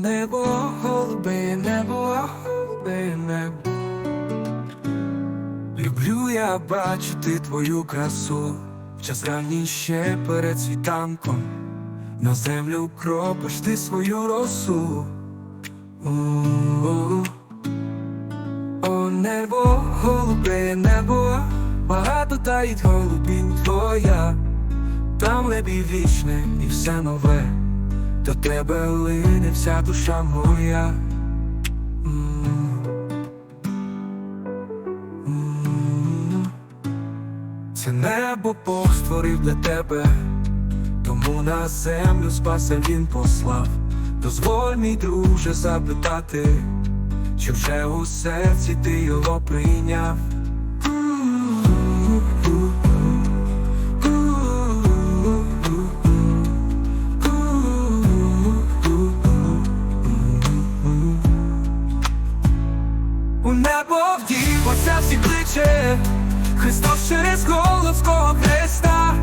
небо, голубе небо, голубе небо. Люблю я бачити твою красу, в час ранній ще перед світанком. На землю кропиш ти свою росу. У-у-у. О, небо, голубе небо, багато таїть голубінь твоя, там небі вічне і все нове, до тебе лине вся душа моя. Це небо Бог створив для тебе, тому на землю спаса він послав. Дозволь, мій друже, запитати, чи вже у серці ти його прийняв? Небо вдів, оця всі кличе, Христос через Головського хреста,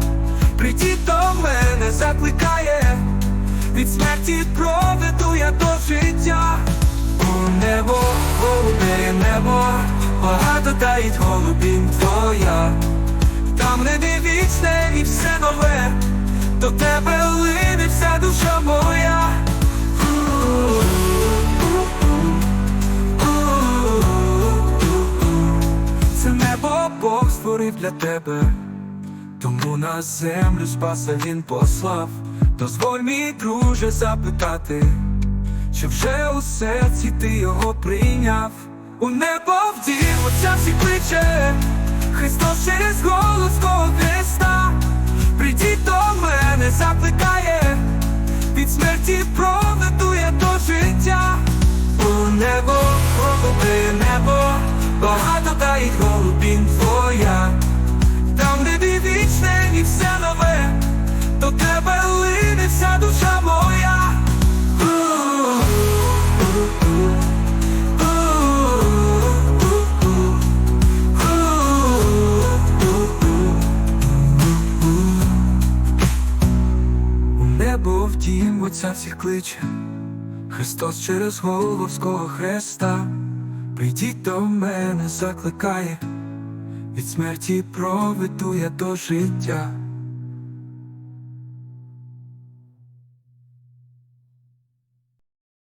прийдіть до мене, закликає, від смерті проведу я до життя. У небо, голубе небо, багато таїть голубінь твоя, там небі вічне і все нове, до тебе створив для тебе, тому на землю спаса він послав. Дозволь, мій друже, запитати, чи вже у серці ти його прийняв? У небо вдів, оця всі кличе, Христос через Головського Христа, прийдіть до мене, закликає, від смерті проведу я до життя. У небо, голубе небо, багато таїть голубінь небо в дім отця всіх кличе, Христос через Головського хреста, прийдіть до мене, закликає, від смерті проведу я до життя.